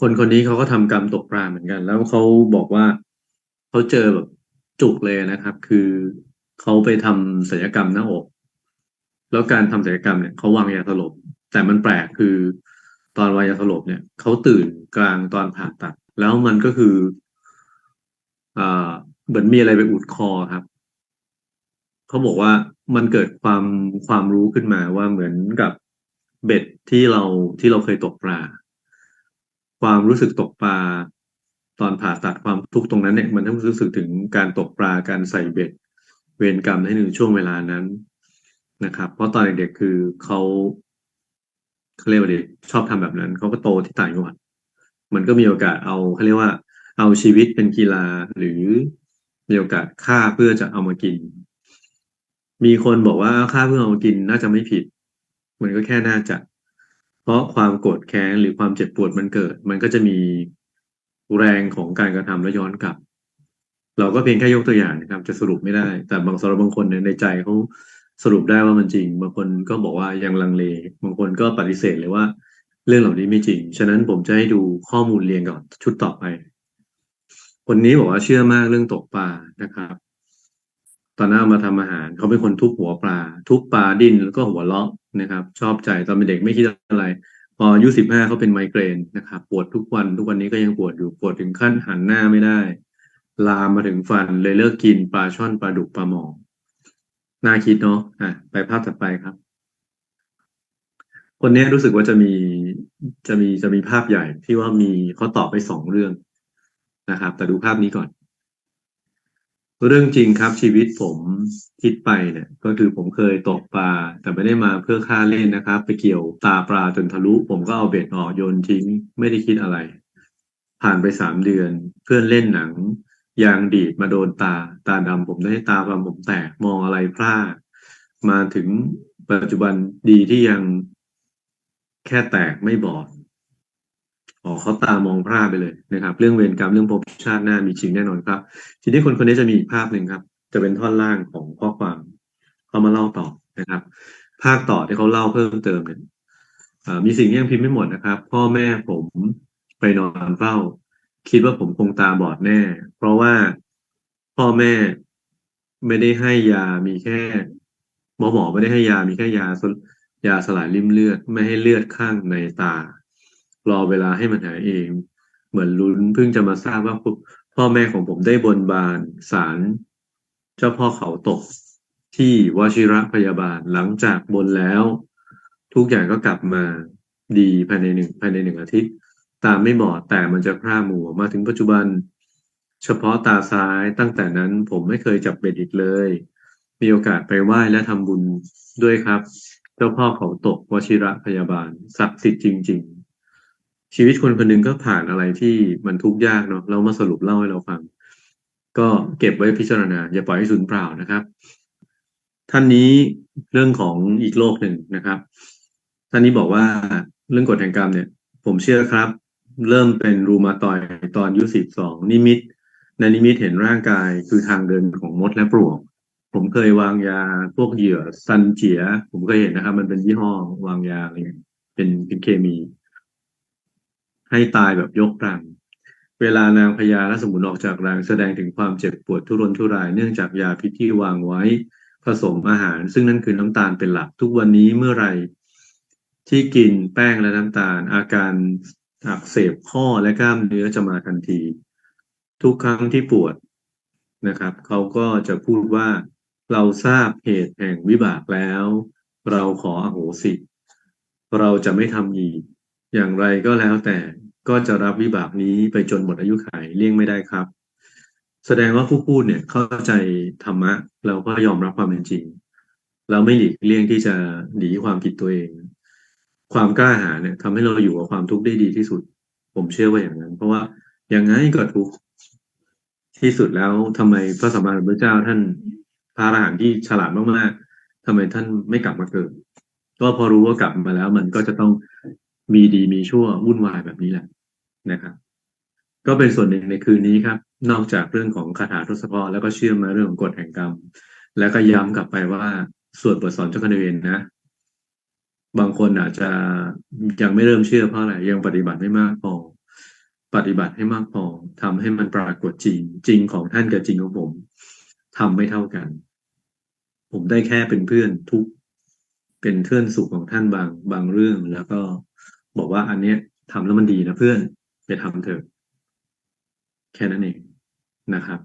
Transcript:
คนคนนี้เขาก็ทำกรรมตกปลาเหมือนกัน แล้วเขาบอกว่าเขาเจอแบบจุกเลยนะครับ คือเขาไปทำศัลยกรรมหน้าอก แล้วการทำศัลยกรรมเนี่ยเขาวางยาสลบ แต่มันแปลกคือตอนวางยาสลบเนี่ยเขาตื่นกลางตอนผ่าตัด แล้วมันก็คืออ่าเหมือนมีอะไรไปอุดคอครับเขาบอกว่ามันเกิดความความรู้ขึ้นมาว่าเหมือนกับเบ็ดที่เราที่เราเคยตกปลา ความรู้สึกตกปลาตอนผ่าตัดความทุกข์ตรงนั้นเนี่ยมันทำให้รู้สึกถึงการตกปลาการใส่เบ็ด เวรกรรมในหนึ่งช่วงเวลานั้นนะครับ เพราะตอนเด็กๆคือเขาเขาเรียกว่าดิชอบทำแบบนั้นเขาก็โตที่ต่างจังหวัดมันก็มีโอกาสเอาเขาเรียกว่า เอาชีวิตเป็นกีฬาหรือมีโอกาสฆ่าเพื่อจะเอามากิน มีคนบอกว่าฆ่าเพื่อเอามากินน่าจะไม่ผิด มันก็แค่น่าจะ เพราะความโกรธแค้นหรือความเจ็บปวดมันเกิด มันก็จะมีแรงของการกระทำแล้วย้อนกลับ เราก็เพียงแค่ยกตัวอย่างนะครับ จะสรุปไม่ได้ แต่บางสำหรับบางคนเนี่ยในใจเขาสรุปได้ว่ามันจริง บางคนก็บอกว่ายังลังเล บางคนก็ปฏิเสธเลยว่า เรื่องเหล่านี้ไม่จริง ฉะนั้นผมจะให้ดูข้อมูลเรียงก่อนชุดต่อไป คนนี้บอกว่าเชื่อมากเรื่องตกปลานะครับ ตอนหน้ามาทำอาหาร เขาเป็นคนทุบหัวปลา ทุบปลาดิ้นแล้วก็หัวเราะนะครับ ชอบใจตอนเป็นเด็กไม่คิดอะไร พออายุสิบห้าเขาเป็นไมเกรนนะครับปวดทุกวันทุกวันนี้ก็ยังปวดอยู่ปวดถึงขั้นหันหน้าไม่ได้ ลามมาถึงฟันเลยเลิกกินปลาช่อนปลาดุกปลาหมองน่าคิดเนาะอะไปภาพถัดไปครับ คนนี้รู้สึกว่าจะมีจะมีจะมีภาพใหญ่ที่ว่ามีเขาตอบไปสองเรื่องนะครับ แต่ดูภาพนี้ก่อน เรื่องจริงครับชีวิตผมคิดไปเนี่ยก็คือผมเคยตกปลา แต่ไม่ได้มาเพื่อค่าเล่นนะครับ ไปเกี่ยวตาปลาจนทะลุ ผมก็เอาเบ็ดออกโยนทิ้ง ไม่ได้คิดอะไร ผ่านไปสามเดือน เพื่อนเล่นหนังยางดีดมาโดนตา ตาดำผมได้ตาดำผมแตกมองอะไรพลาดมาถึงปัจจุบันดีที่ยังแค่แตกไม่บอด อ๋อเขาตามองพลาดไปเลยนะครับ เรื่องเวรกรรมเรื่องภพชาติหน้ามีจริงแน่นอนครับ ทีนี้คนคนนี้จะมีอีกภาพหนึ่งครับ จะเป็นท่อนล่างของข้อความเขามาเล่าต่อนะครับ ภาคต่อที่เขาเล่าเพิ่มเติมเนี่ยมีสิ่งที่ยังพิมพ์ไม่หมดนะครับ พ่อแม่ผมไปนอนเฝ้า คิดว่าผมคงตาบอดแน่ เพราะว่าพ่อแม่ไม่ได้ให้ยามีแค่หมอหมอไม่ได้ให้ยามีแค่ยายาสลายริ่มเลือด ไม่ให้เลือดข้างในตา รอเวลาให้มันหายเอง เหมือนลุ้นเพิ่งจะมาทราบว่าพ่อแม่ของผมได้บนบานสารเจ้าพ่อเขาตกที่วชิระพยาบาลหลังจากบนแล้ว ทุกอย่างก็กลับมาดีภายในหนึ่งภายในหนึ่งอาทิตย์ ตาไม่บอดแต่มันจะพร่ามัวมาถึงปัจจุบัน เฉพาะตาซ้ายตั้งแต่นั้นผมไม่เคยจับเบ็ดอีกเลย มีโอกาสไปไหว้และทำบุญด้วยครับ เจ้าพ่อเขาตกวชิระพยาบาลศักดิ์สิทธิ์จริง ๆ ชีวิตคนคนหนึ่งก็ผ่านอะไรที่มันทุกข์ยากเนาะเรามาสรุปเล่าให้เราฟัง ก็เก็บไว้พิจารณา อย่าปล่อยให้สูญเปล่านะครับ ท่านนี้เรื่องของอีกโลกหนึ่งนะครับ ท่านนี้บอกว่าเรื่องกฎแห่งกรรมเนี่ย ผมเชื่อครับ เริ่มเป็นรูมาตอยตอนอายุสิบสองนิมิตในนิมิตเห็นร่างกายคือทางเดินของมดและปลวก ผมเคยวางยาพวกเหยื่อซันเจีย ผมเคยเห็นนะครับ มันเป็นยี่ห้อวางยาอะไรเป็นเป็นเคมี ให้ตายแบบยกรัง เวลานางพญาและสมุนออกจากรังแสดงถึงความเจ็บปวดทุรนทุรายเนื่องจากยาพิษที่วางไว้ผสมอาหาร ซึ่งนั่นคือน้ำตาลเป็นหลัก ทุกวันนี้เมื่อไรที่กินแป้งและน้ำตาล อาการอักเสบข้อและกล้ามเนื้อจะมาทันที ทุกครั้งที่ปวดนะครับเขาก็จะพูดว่าเราทราบเหตุแห่งวิบากแล้ว เราขออโหสิ เราจะไม่ทำอีก อย่างไรก็แล้วแต่ก็จะรับวิบากนี้ไปจนหมดอายุขัยเลี่ยงไม่ได้ครับ แสดงว่าผู้พูดเนี่ยเข้าใจธรรมะเราก็ยอมรับความเป็นจริง เราไม่หลีกเลี่ยงที่จะหนีความผิดตัวเอง ความกล้าหาญเนี่ยทำให้เราอยู่กับความทุกข์ได้ดีที่สุด ผมเชื่อว่าอย่างนั้น เพราะว่าอย่างไงก็ทุกข์ที่สุดแล้วทำไมพระสัมมาสัมพุทธเจ้าท่านพระอรหันต์ที่ฉลาดมากๆทำไมท่านไม่กลับมาเกิด ก็พอรู้ว่ากลับมาแล้ว มันก็จะต้อง มีดีมีชั่ววุ่นวายแบบนี้แหละนะครับ ก็เป็นส่วนหนึ่งในคืนนี้ครับ นอกจากเรื่องของคาถาทศพรแล้วก็เชื่อมมาเรื่องของกฎแห่งกรรม แล้วก็ย้ำกลับไปว่าส่วนบทสอนเจ้าคณเวนนะ บางคนอาจจะยังไม่เริ่มเชื่อเพราะอะไรยังปฏิบัติไม่มากพอปฏิบัติให้มากพอทำให้มันปรากฏจริง จริงของท่านกับจริงของผม ทำไม่เท่ากัน ผมได้แค่เป็นเพื่อนทุกเป็นเพื่อนสุขของท่านบางบางเรื่องแล้วก็ บอกว่าอันเนี้ยทำแล้วมันดีนะเพื่อนไปทำเถอะแค่นั้นเองนะครับ